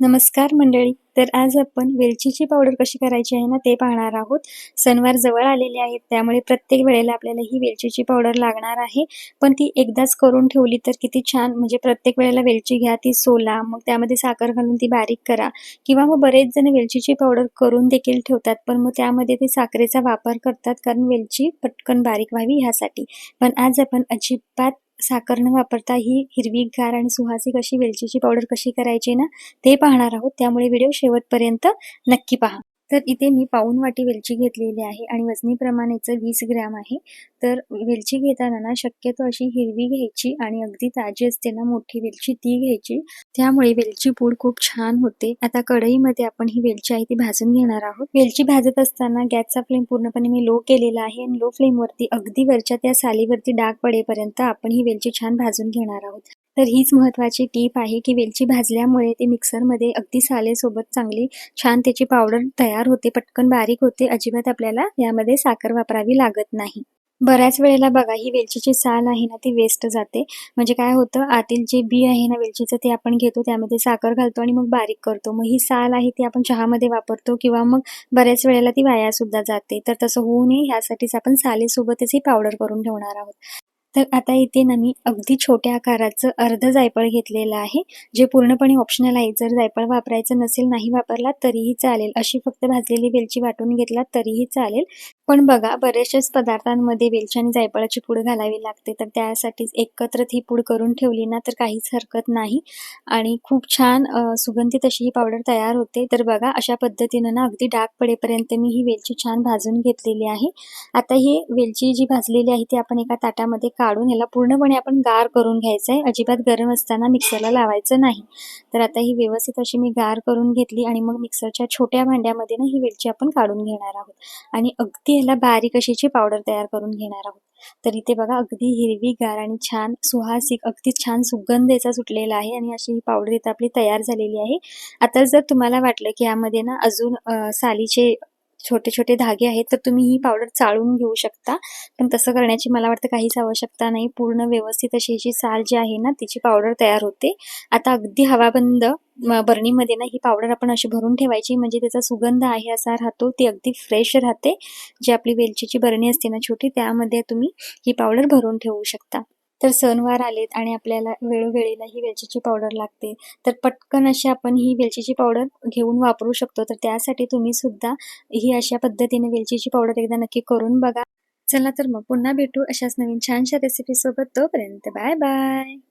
नमस्कार मंडळी. तर आज आपण वेलचीची पावडर कशी करायची आहे ना ते पाहणार आहोत. सणवार जवळ आलेले आहेत त्यामुळे प्रत्येक वेळेला आपल्याला ही वेलचीची पावडर लागणार आहे. पण ती एकदाच करून ठेवली तर किती छान म्हणजे प्रत्येक वेळेला वेलची घ्या ती सोला मग त्यामध्ये साखर घालून ती बारीक करा. किंवा मग बरेच जण वेलचीची पावडर करून देखील ठेवतात पण मग त्यामध्ये ते साखरेचा वापर करतात कारण वेलची पटकन बारीक व्हावी ह्यासाठी. पण आज आपण अजिबात साखर न वापरता ही हिरवीगार आणि सुहासिक अशी वेलचीची पावडर कशी करायची ना ते पाहणार आहोत. त्यामुळे व्हिडिओ शेवटपर्यंत नक्की पहा. तर इथे मी पाऊन वाटी वेलची घेतलेली आहे आणि वजनी प्रमाणेचं वीस ग्रॅम आहे. तर वेलची घेताना ना शक्यतो अशी हिरवी घ्यायची आणि अगदी ताजी असते ना मोठी वेलची ती घ्यायची. त्यामुळे वेलची पूड खूप छान होते. आता कढईमध्ये आपण ही वेलची आहे ती भाजून घेणार आहोत. वेलची भाजत असताना गॅसचा फ्लेम पूर्णपणे मी लो केलेला आहे आणि लो फ्लेमवरती अगदी वरच्या त्या सालीवरती डाग पडेपर्यंत आपण ही वेलची छान भाजून घेणार आहोत. तर हीच महत्वाची टीप आहे की वेलची भाजल्यामुळे ते मिक्सरमध्ये अगदी सालेसोबत चांगली छान त्याची पावडर तयार होते पटकन बारीक होते अजिबात आपल्याला यामध्ये साखर वापरावी लागत नाही. बऱ्याच वेळेला बघा ही वेलचीची साल आहे ना ती वेस्ट जाते. म्हणजे काय होतं आतील जे बी आहे ना वेलचीचं ते आपण घेतो त्यामध्ये साखर घालतो आणि मग बारीक करतो. मग ही साल आहे ती आपण चहामध्ये वापरतो किंवा मग बऱ्याच वेळेला ती वाया सुद्धा जाते. तर तसं होऊ नये ह्यासाठीच आपण सालेसोबतच ही पावडर करून ठेवणार आहोत. तर आता इथे ना मी अगदी छोट्या आकाराचं अर्ध जायफळ घेतलेलं आहे जे पूर्णपणे ऑप्शनल आहे. जर जायफळ वापरायचं नसेल नाही वापरला तरीही चालेल. अशी फक्त भाजलेली वेलची वाटून घेतला तरीही चालेल. पण बघा बरेचशाच पदार्थांमध्ये वेलची आणि जायफळाची पूड घालावी लागते तर त्यासाठीच एकत्र ही पूड करून ठेवली ना तर काहीच हरकत नाही. आणि खूप छान सुगंधित अशी ही पावडर तयार होते. तर बघा अशा पद्धतीनं ना अगदी डाग पडेपर्यंत मी ही वेलची छान भाजून घेतलेली आहे. आता ही वेलची जी भाजलेली आहे ती आपण एका ताटामध्ये काढून याला पूर्णपणे आपण गार करून घ्यायचं आहे अजिबात गरम असताना मिक्सरला लावायचं नाही. तर आता ही व्यवस्थित अशी मी गार करून घेतली आणि मग मिक्सरच्या छोट्या भांड्यामध्ये ना ही वेलची आपण काढून घेणार आहोत. आणि अगदी ह्याला बारीक अशीची पावडर तयार करून घेणार आहोत. तर इथे बघा अगदी हिरवीगार आणि छान सुहासिक अगदी छान सुगंध याचा सुटलेला आहे आणि अशी ही पावडर इथं आपली तयार झालेली आहे. आता जर तुम्हाला वाटलं की यामध्ये ना अजून सालीचे छोटे छोटे धागे आहेत तर तुम्ही ही पावडर चाळून घेऊ शकता. पण तसं करण्याची मला वाटतं काहीच आवश्यकता नाही. पूर्ण व्यवस्थित अशी जी साल जी आहे ना तिची पावडर तयार होते. आता अगदी हवाबंद बरणीमध्ये ना ही पावडर आपण अशी भरून ठेवायची. म्हणजे त्याचा सुगंध आहे असा राहतो ती अगदी फ्रेश राहते. जी आपली वेलचीची बरणी असते ना छोटी त्यामध्ये तुम्ही ही पावडर भरून ठेवू शकता. तर सणवार आलेत आणि आपल्याला वेळोवेळीला ही वेलचीची पावडर लागते. तर पटकन अशी आपण ही वेलचीची पावडर घेऊन वापरू शकतो. तर त्यासाठी तुम्ही सुद्धा ही अशा पद्धतीने वेलचीची पावडर एकदा नक्की करून बघा. चला तर मग पुन्हा भेटू अशाच नवीन छानशा रेसिपी सोबत तोपर्यंत बाय बाय.